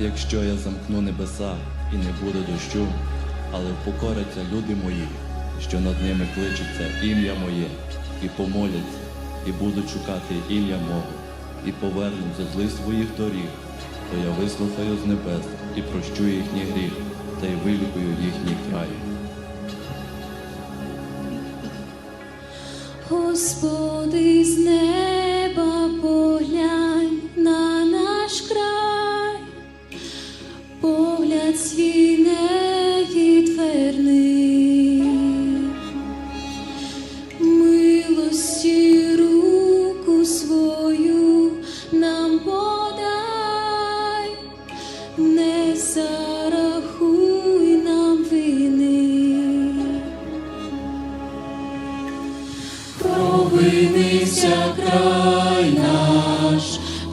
якщо я замкну небеса і не буде дощу, але впокоряться люди мої, що над ними кличеться ім'я моє, і помоляться, і будуть шукати ім'я мого, і повернуться з злих своїх доріг, то я вислухаю з небес і прощу їхній гріх, та й вилікую їхній край. Господи, з неба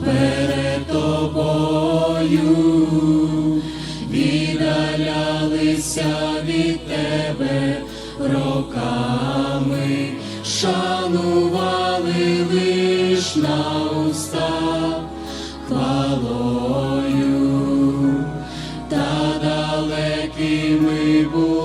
перед тобою, віддалялися від тебе роками, шанували лиш на устах хвалою, та далекими були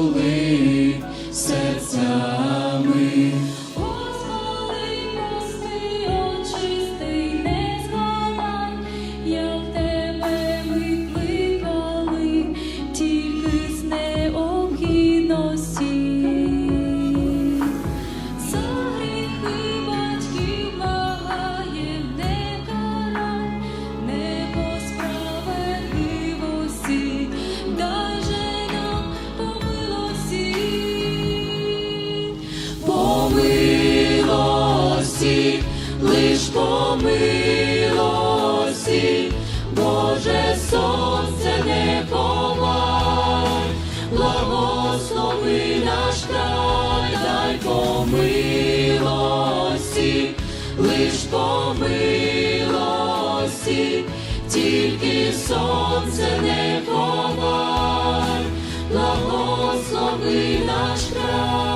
Лиш помилості, Боже сонце не ховай, благослови наш край, дай помилості, лиш помилості, тільки сонце не ховай, благослови наш край.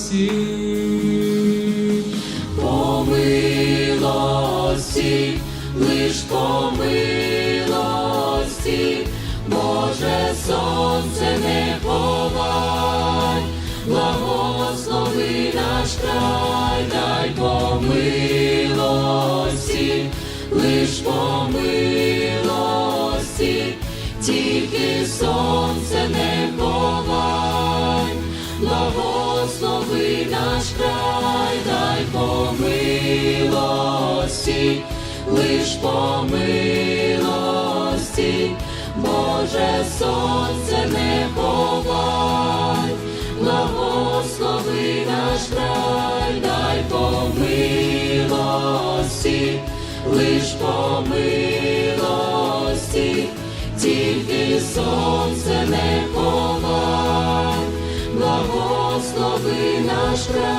Помилості. Помилості, лиш помилості, Боже сонце не ховай, благослови наш край, дай помилості, лиш помилості, тільки сонце не ховай, благослови наш край, дай помилості, лиш помилості, Боже сонце не ховай, благослови наш край, дай помилості, лиш помилості, тільки сонце не ховай, благослови наш край.